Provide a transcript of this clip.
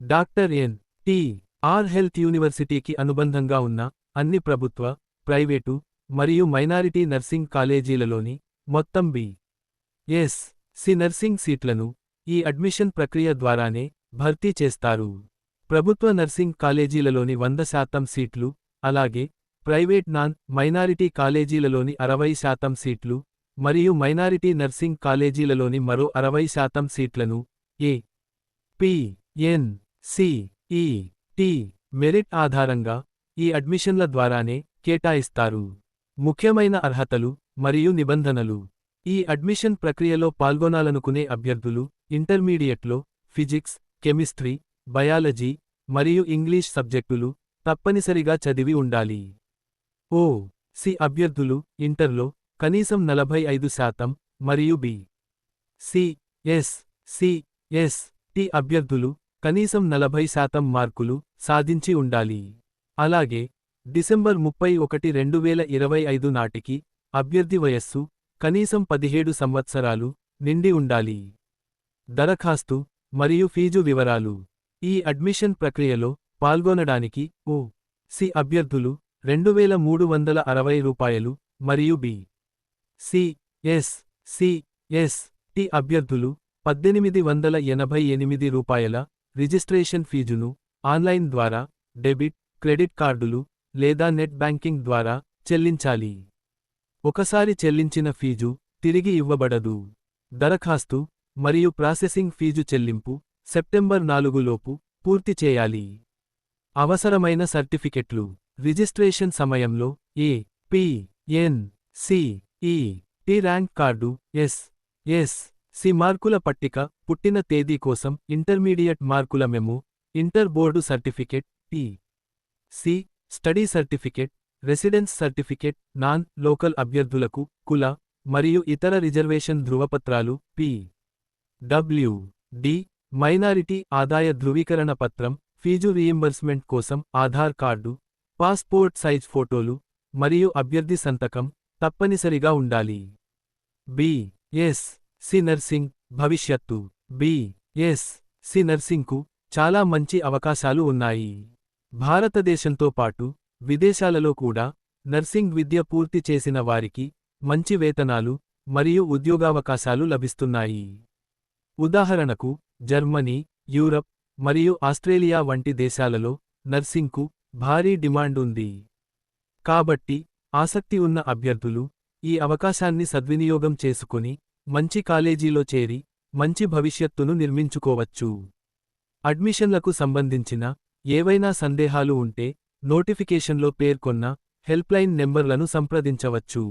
Doctor N. T. R. Health యూనివర్సిటీకి అనుబంధంగా ఉన్న అన్ని ప్రభుత్వ ప్రైవేటు మరియు మైనారిటీ నర్సింగ్ కాలేజీలలోని మొత్తం బి. ఎస్. సి నర్సింగ్ సీట్లను ఈ అడ్మిషన్ ప్రక్రియ ద్వారానే భర్తీ చేస్తారు. ప్రభుత్వ నర్సింగ్ కాలేజీలలోని వంద శాతం సీట్లు అలాగే ప్రైవేట్ నాన్ మైనారిటీ కాలేజీలలోని అరవై శాతం సీట్లు మరియు మైనారిటీ నర్సింగ్ కాలేజీలలోని మరో అరవై శాతం సీట్లను A. P. N. C T merit ఆధారంగా ఈ అడ్మిషన్ల ద్వారానే కేటాయిస్తారు. ముఖ్యమైన అర్హతలు మరియు నిబంధనలు. ఈ అడ్మిషన్ ప్రక్రియలో పాల్గొనాలనుకునే అభ్యర్థులు ఇంటర్మీడియట్లో ఫిజిక్స్ కెమిస్ట్రీ బయాలజీ మరియు ఇంగ్లీష్ సబ్జెక్టులు తప్పనిసరిగా చదివి ఉండాలి. ఓ సి అభ్యర్థులు ఇంటర్లో కనీసం నలభై ఐదు శాతం మరియు B C S C S T అభ్యర్థులు కనీసం నలభై శాతం మార్కులు సాధించి ఉండాలి. అలాగే డిసెంబర్ ముప్పై ఒకటి రెండు వేల ఇరవై ఐదు నాటికి అభ్యర్థి వయస్సు కనీసం పదిహేడు సంవత్సరాలు నిండి ఉండాలి. దరఖాస్తు మరియు ఫీజు వివరాలు. ఈ అడ్మిషన్ ప్రక్రియలో పాల్గొనడానికి ఓ సి అభ్యర్థులు రెండు వేల మూడు వందల అరవై రూపాయలు మరియు B C S C S T అభ్యర్థులు పద్దెనిమిది వందల ఎనభై ఎనిమిది రూపాయల రిజిస్ట్రేషన్ ఫీజును ఆన్లైన్ ద్వారా డెబిట్ క్రెడిట్ కార్డులు లేదా నెట్ బ్యాంకింగ్ ద్వారా చెల్లించాలి. ఒకసారి చెల్లించిన ఫీజు తిరిగి ఇవ్వబడదు. దరఖాస్తు మరియు ప్రాసెసింగ్ ఫీజు చెల్లింపు సెప్టెంబర్ నాలుగులోపు పూర్తి చేయాలి. అవసరమైన సర్టిఫికెట్లు రిజిస్ట్రేషన్ సమయంలో A P N C E T rank card S S C మార్కుల పట్టిక పుట్టిన తేదీ కోసం ఇంటర్మీడియట్ మార్కుల memo inter board certificate T. C. Study certificate residence certificate non local అభ్యర్థులకు కుల మరియు ఇతర రిజర్వేషన్ ధృవపత్రాలు పి. డబ్ల్యూ. డి. మైనారిటీ ఆదాయ ధృవీకరణ పత్రం ఫీజు రీయింబర్స్మెంట్ కోసం ఆధార్ కార్డు పాస్పోర్ట్ సైజ్ ఫోటోలు మరియు అభ్యర్థి సంతకం తప్పనిసరిగా ఉండాలి. బి. ఎస్. సి నర్సింగ్ భవిష్యత్తు. బి. ఎస్. సి నర్సింగ్కు చాలా మంచి అవకాశాలు ఉన్నాయి. భారతదేశంతో పాటు విదేశాలలో కూడా నర్సింగ్ విద్య పూర్తి చేసిన వారికి మంచి వేతనాలు మరియు ఉద్యోగావకాశాలు లభిస్తున్నాయి. ఉదాహరణకు జర్మనీ యూరప్ మరియు ఆస్ట్రేలియా వంటి దేశాలలో నర్సింగ్కు భారీ డిమాండ్ ఉంది. కాబట్టి ఆసక్తి ఉన్న అభ్యర్థులు ఈ అవకాశాన్ని సద్వినియోగం చేసుకుని మంచి కాలేజీలో చేరి మంచి భవిష్యత్తును నిర్మించుకోవచ్చు. అడ్మిషన్లకు సంబంధించిన ఏవైనా సందేహాలు ఉంటే నోటిఫికేషన్లో పేర్కొన్న హెల్ప్లైన్ నెంబర్లను సంప్రదించవచ్చు.